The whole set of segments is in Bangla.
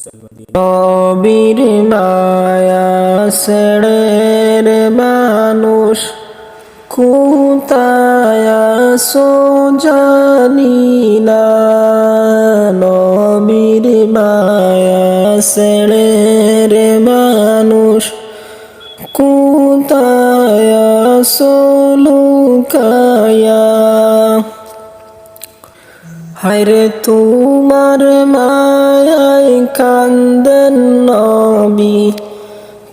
নবীর মায়া সেড়ের মানুষ কোথায় সো জানি না নবীর মায়া সেড়ের মানুষ কোথায় সো লুকায়া হায়রে তোমার মায়ায় কান্দন নবী।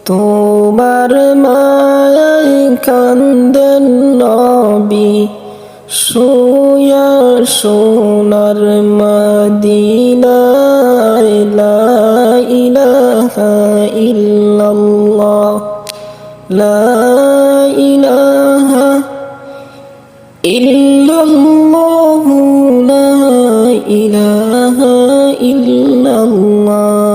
তোমার মায়ায় কান্দন নবী। সোয়া সোনার মদিনায় লা ইলাহা ইল্লাল্লাহ। লা ইলাহা ইল্লাল্লাহ। ইলাহা ইল্লাল্লাহ।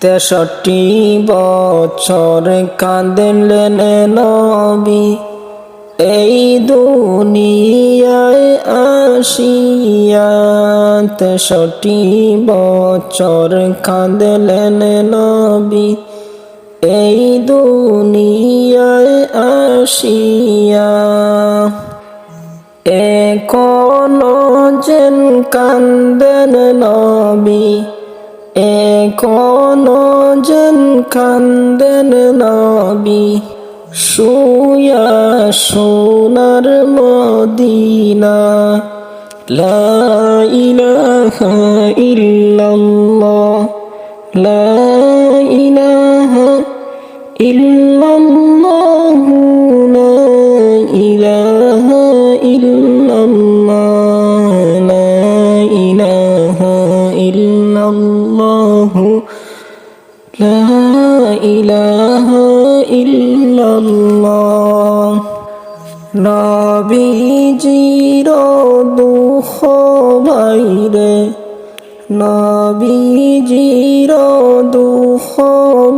তেষট্টি বছর কাঁদলেন নবী, এই দুনিয়ায় আসিয়া। তেষট্টি বছর কাঁদলেন নবী, এই দুনিয়ায় আসিয়া। এখনও যেন কান্দেন নবী। এখনও যেন কান্দেন নবী। শুয়া সোনার মদিনা। লা ইলাহা ইল্লাল্লাহ। লা ইলাহা ইল্লাল্লাহ ইল্লাল্লাহ লা ইলাহা ইল্লাল্লাহ। নবীজির দুঃখ বাইরে নবীজির দুঃখ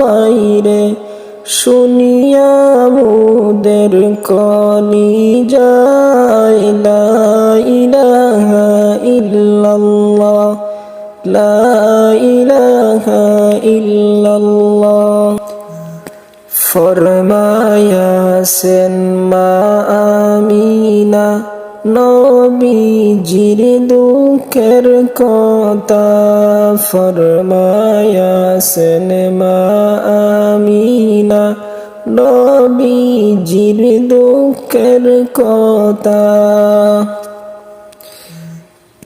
বাইরে শুনিয়া মুদের কলি যায় ইলাহা লা ইলাহা ইল্লাল্লাহ। ফরমায়াছেন মা আমিনা। নবীজির দুঃখের কথা। ফরমায়াছেন মা আমিনা। নবীজির দুঃখের কথা।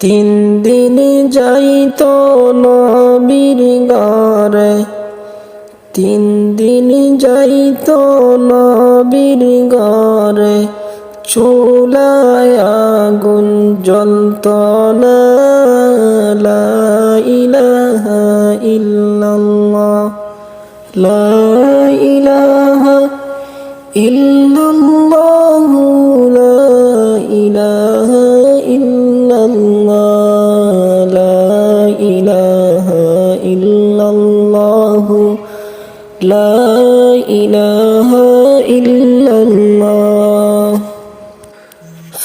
তিন দিন যাইত নবীর ঘরে, তিন দিন যাইত নবীর ঘরে, চুলায় আগুন জ্বলত না, লা ইলাহা ইল্লাল্লাহ, লা লা ইলাহা ইল্লাল্লাহ।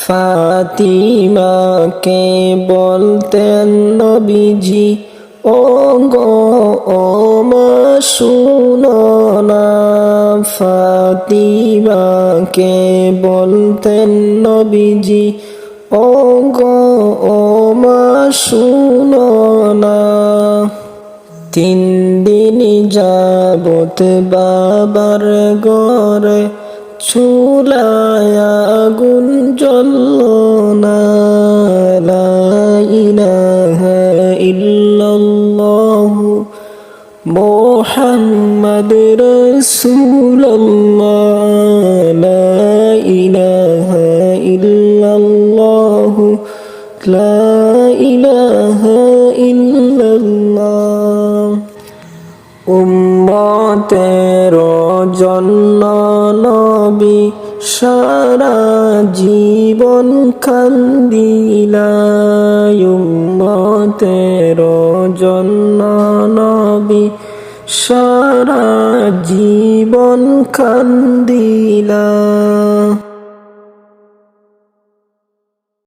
ফাতিমাকে বলতেন নবীজি ও গো ও মা ফাতিমাকে বলতেন নবীজি ও গো ও মা শুনো না। তিন দিন যাবত বাবার গড়ে চুলায় আগুন জ্বলল না। ইল্লাল্লাহ মোহাম্মদ রাসূলুল্লাহ। লা ইলাহা ইল্লাল্লাহ। লা ইলাহা উম্মতের জন্য নবী সারা জীবন কান্দিলা উম্মতের জন্য নবী সারা জীবন কান্দিলা।